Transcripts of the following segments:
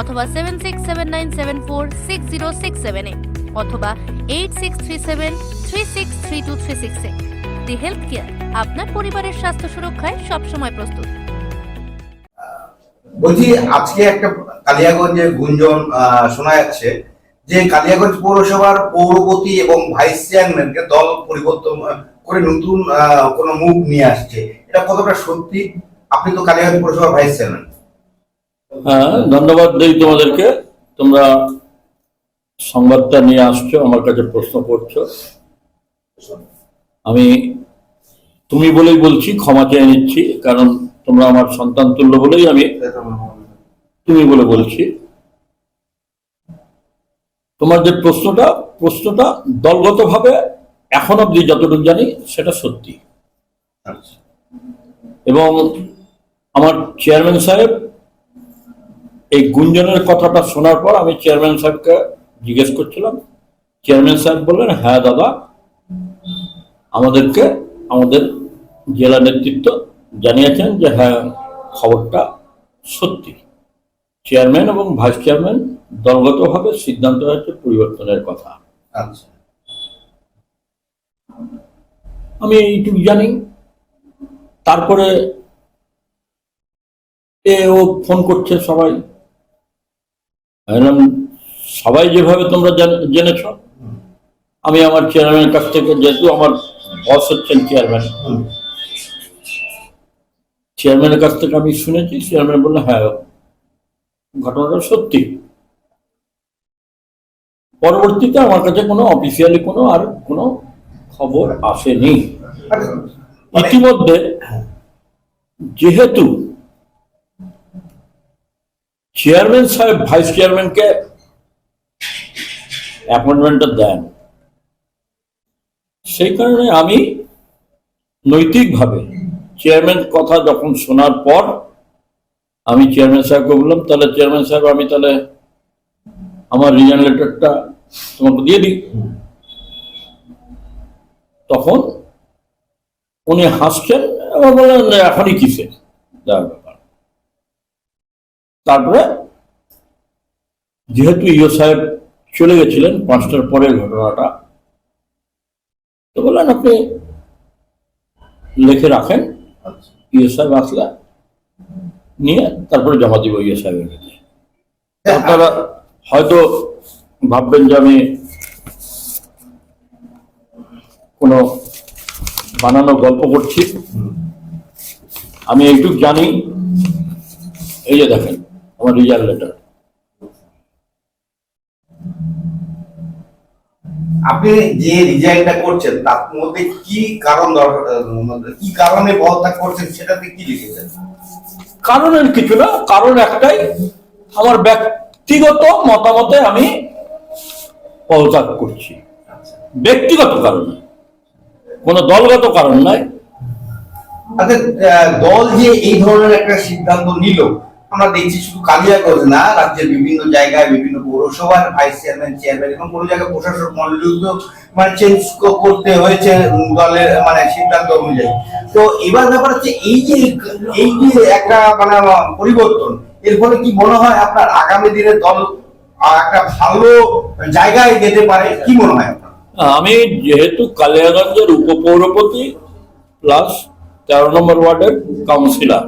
অথবা seven six seven nine seven four six zero six সেভেনে অথবা eight six three seven three six three two three the health care আপনার পরিবারের স্বাস্থ্য সুরক্ষায় সবসময় প্রস্তুত। বলছি, আজকে একটা কালিয়াগঞ্জের গুঞ্জন শোনা যাচ্ছে যে কালিয়াগঞ্জ পৌরসভার পৌরপতি এবং ভাইস চেয়ারম্যানকে দল পরিবর্তন করে নতুন কোনো মুখ নিয়ে আসছে। এটা কতটা সত্যি? আপনি তো কালিয়াগঞ্জ পৌরসভার ভাইস চেয়ারম্যান। হ্যাঁ ধন্যবাদ দেই তোমাদেরকে। তোমরা সংবাদটা নিয়ে আসছো আমার কাছে প্রশ্ন করছ। আমি তুমি বলেই বলছি ক্ষমা চেয়ে নিচ্ছি কারণ তোমরা আমার সন্তান তুল্য বলেই আমি তুমি বলে বলছি। তোমার যে প্রশ্নটা প্রশ্নটা দলগতভাবে এখন অব্দি যতটুকু জানি সেটা সত্যি। আচ্ছা। এবং আমার চেয়ারম্যান সাহেব এই গুঞ্জনের কথাটা শোনার পর আমি চেয়ারম্যান সাহেবকে জিজ্ঞেস করছিলাম চেয়ারম্যান সাহেব বললেন হ্যাঁ দাদা আমাদেরকে আমাদের জেলা নেতৃত্ব জানিয়েছেন যে হ্যাঁ খবরটা সত্যি। চেয়ারম্যান এবং ভাইস চেয়ারম্যান দলগতভাবে সিদ্ধান্ত হয়েছে পরিবর্তনের কথা। আচ্ছা। আমি এইটুকু জানি। তারপরে এ ও ফোন করছে সবাই। সবাই যেভাবে তোমরা জান- জেনেছ আমি আমার চেয়ারম্যানের কাছ থেকে যেহেতু আমার বস হচ্ছেন চেয়ারম্যান চেয়ারম্যানের কাছ থেকে আমি শুনেছি চেয়ারম্যান বলল হ্যাঁ ঘটনাটা সত্যি। পরবর্তীতে আমার কাছে কোনো অফিসিয়ালি কোনো আর কোনো খবর আসেনি। আচ্ছা, ইতিমধ্যে যেহেতু চেয়ারম্যান সাহেব, ভাইস চেয়ারম্যানকে অ্যাপয়েন্টমেন্টটা দেন। সেই কারণে আমি নৈতিকভাবে চেয়ারম্যান কথা যখন শোনার পর আমি চেয়ারম্যান সাহেবকে বললাম, তাহলে চেয়ারম্যান সাহেব, আমি তাহলে আমার রিজাইন লেটারটা তোমাকে দিয়ে দিই। তখন উনি হাসছেন এবং বললেন, এখনই কিসে? ব্যাপার তারপরে যেহেতু ইও সাহেব চলে গেছিলেন পাঁচটার পরের ঘটনাটা তো বললেন আপনি লিখে রাখেন। ইও সাহেব আসলে নিয়ে তারপরে জমা দিব ইও সাহেবের কাছে। আপনারা হয়তো ভাববেন যে আমি কোনো বানানো গল্প করছি। আমি এইটুক জানি। এই যে দেখেন আমার রিজাল্ট লেটার আপনি যে রিজাইনটা করছেন তার মধ্যে কি কারণ দরকার কি কারণে পদত্যাগ করছেন সেটাতে কি লিখেছেন? কারণের কিছু না কারণ একটাই আমার ব্যক্তিগত মতামতে আমি পদত্যাগ করছি। ব্যক্তিগত কারণে কোনো দলগত কারণ নাই। আচ্ছা দল যে এই ধরনের একটা সিদ্ধান্ত নিল আমরা দেখছি শুধু কালিয়াগঞ্জ না, রাজ্যের বিভিন্ন জায়গায়, বিভিন্ন পৌরসভার ভাইস চেয়ারম্যান চেয়ারম্যান এবং কোনো জায়গায় প্রশাসক মন্ডলীও মানে চেঞ্জ করতে হয়েছে দলের মানে সিদ্ধান্ত অনুযায়ী। তো এবার ব্যাপার হচ্ছে এই যে এই যে একটা মানে পরিবর্তন, এর ফলে কি মনে হয় আপনার আগামী দিনে দল একটা ভালো জায়গায় যেতে পারে? কি মনে হয় আমি যেহেতু কালিয়াগঞ্জের উপপৌরপতি প্লাস তেরো নম্বর ওয়ার্ডের কাউন্সিলর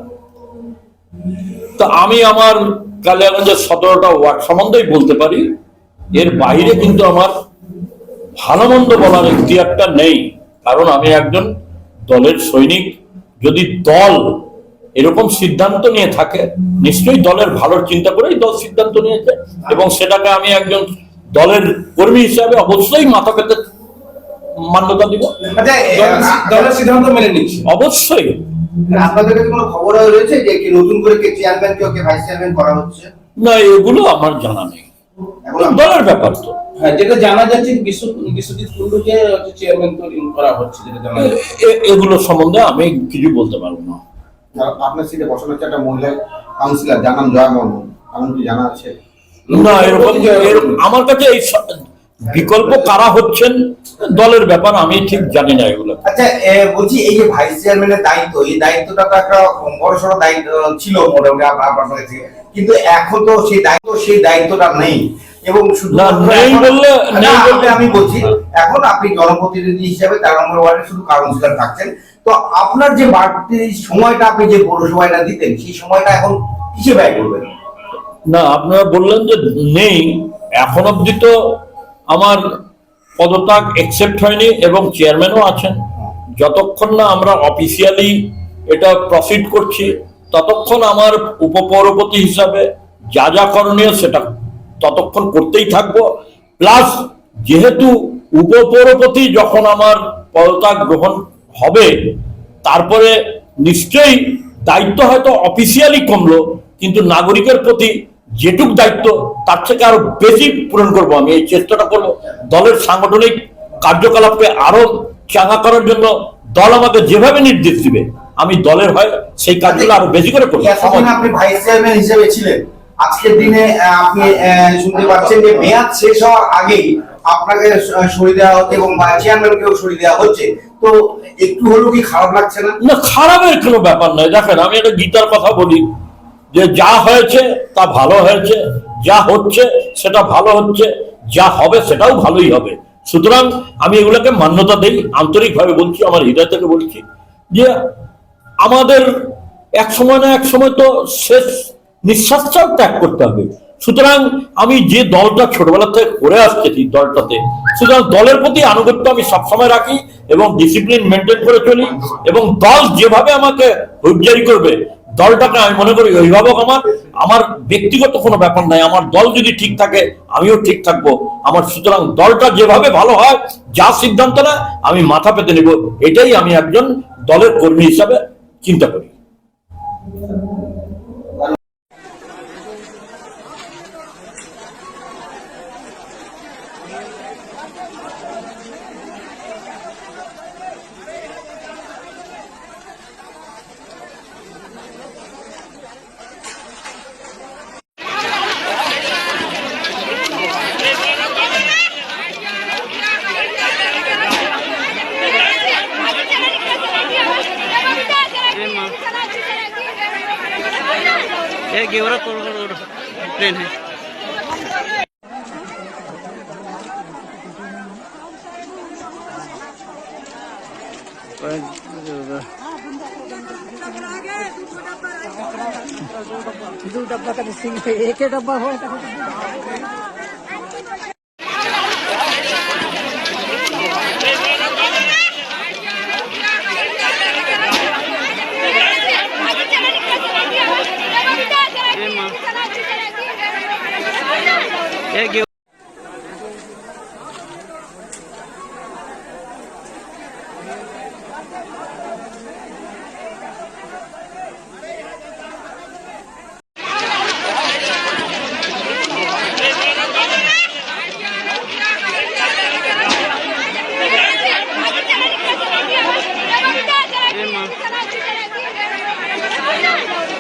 তা আমি আমার কালিয়াগঞ্জের সতেরোটা ওয়ার্ড সম্বন্ধেই বলতে পারি। এর বাইরে কিন্তু আমার ভালো মন্দ বলার ইতিহারটা নেই। কারণ আমি একজন দলের সৈনিক। যদি দল এরকম সিদ্ধান্ত নিয়ে থাকে নিশ্চয়ই দলের ভালোর চিন্তা করেই দল সিদ্ধান্ত নিয়েছে এবং সেটাকে আমি একজন দলের কর্মী হিসাবে অবশ্যই মাথা পেতে মান্যতা দিব। আচ্ছা দলের- দলের সিদ্ধান্ত মেনে নিচ্ছি। অবশ্যই। আপনাদের কাছে কোনো খবর রয়েছে যে কি নতুন করে কে চেয়ারম্যান কেউ কে ভাইস চেয়ারম্যান করা হচ্ছে? না এগুলো আমার জানা নেই। দলের ব্যাপার তো। হ্যাঁ যেটা জানা যাচ্ছে বিশ্ব বিশ্বজিৎ চেয়ারম্যান তৈরি করা হচ্ছে যেটা জানা এ- যাচ্ছে। এ- এগুলো সম্বন্ধে আমি কিছু বলতে পারব না। আপনার সিটে বসানো হচ্ছে একটা মহিলা কাউন্সিলর জানান জয়া এমন কি জানা আছে? না এরকম এরকম আমার কাছে এই বিকল্প কারা হচ্ছেন দলের ব্যাপার আমি ঠিক জানি না এগুলো। আচ্ছা বলছি এই যে ভাইস চেয়ারম্যানের দায়িত্ব এই দায়িত্বটা তো একটা দায়িত্ব ছিল মোটামুটি আপনার কাছে কিন্তু এখন তো সেই দায়িত্ব সেই দায়িত্বটা নেই। এবং শুধু নেই বললে- নেই বললে- আমি বলছি এখন আপনি জনপ্রতিনিধি হিসেবে তেরো নম্বর ওয়ার্ডে শুধু কাউন্সিলর থাকছেন। তো আপনার যে বাড়তি সময়টা আপনি যে পৌরসভাটা দিতেন সেই সময়টা এখন কিসে ব্যয় করবেন? না আপনারা বললেন যে নেই। এখন অব্দি তো আমার পদত্যাগ একসেপ্ট হয়নি এবং চেয়ারম্যানও আছেন। যতক্ষণ না আমরা অফিসিয়ালি এটা প্রসিড করছি, ততক্ষণ আমার উপপৌরপতি হিসাবে যা যা করণীয় সেটা ততক্ষণ করতেই থাকব। প্লাস যেহেতু উপপৌরপতি যখন আমার পদত্যাগ গ্রহণ হবে, তারপরে নিশ্চয়ই দায়িত্ব হয়তো অফিসিয়ালি কমলো, কিন্তু নাগরিকের প্রতি যেটুক দায়িত্ব তার থেকে আরও বেশি পূরণ করব আমি এই চেষ্টাটা করব। দলের সাংগঠনিক কার্যকলাপকে আরও চাঙা করার জন্য দল আমাকে যেভাবে নির্দেশ দিবে আমি দলের হয় সেই কাজগুলো আরও বেশি করে করব। আপনি ভাইস চেয়ারম্যান হিসেবে ছিলেন। আজকের দিনে আপনি শুনতে পাচ্ছেন যে মেয়াদ শেষ হওয়ার আগেই আপনাকে সরিয়ে দেওয়া হচ্ছে এবং চেয়ারম্যানকেও সরিয়ে দেওয়া হচ্ছে। তো একটু হলেও কি খারাপ লাগছে না? না খারাপের কোনো ব্যাপার নয়। দেখেন আমি একটা গীতার কথা বলি। যে যা হয়েছে তা ভালো হয়েছে, যা হচ্ছে সেটা ভালো হচ্ছে, যা হবে সেটাও ভালোই হবে। সুতরাং আমি এগুলোকে মান্যতা দেই, আন্তরিকভাবে বলছি, আমার হৃদয় থেকে বলছি যে আমাদের এক সময় না এক সময় তো শেষ নিঃশ্বাসটাও ত্যাগ করতে হবে। সুতরাং আমি যে দলটা ছোটবেলা থেকে করে আসতেছি দলটাতে, সুতরাং দলের প্রতি আনুগত্য আমি সবসময় রাখি এবং ডিসিপ্লিন মেনটেন করে চলি এবং দল যেভাবে আমাকে হুইপজারি করবে দলটাকে আমি মনে করি অভিভাবক আমার আমার ব্যক্তিগত কোনো ব্যাপার নাই, আমার দল যদি ঠিক থাকে, আমিও ঠিক থাকব। আমার সুতরাং দলটা যেভাবে ভালো হয়, যা সিদ্ধান্ত না আমি মাথা পেতে নেব। এটাই আমি একজন দলের কর্মী হিসাবে চিন্তা করি। दो डब्बा का सिंह पे एक ही। डब्बा हो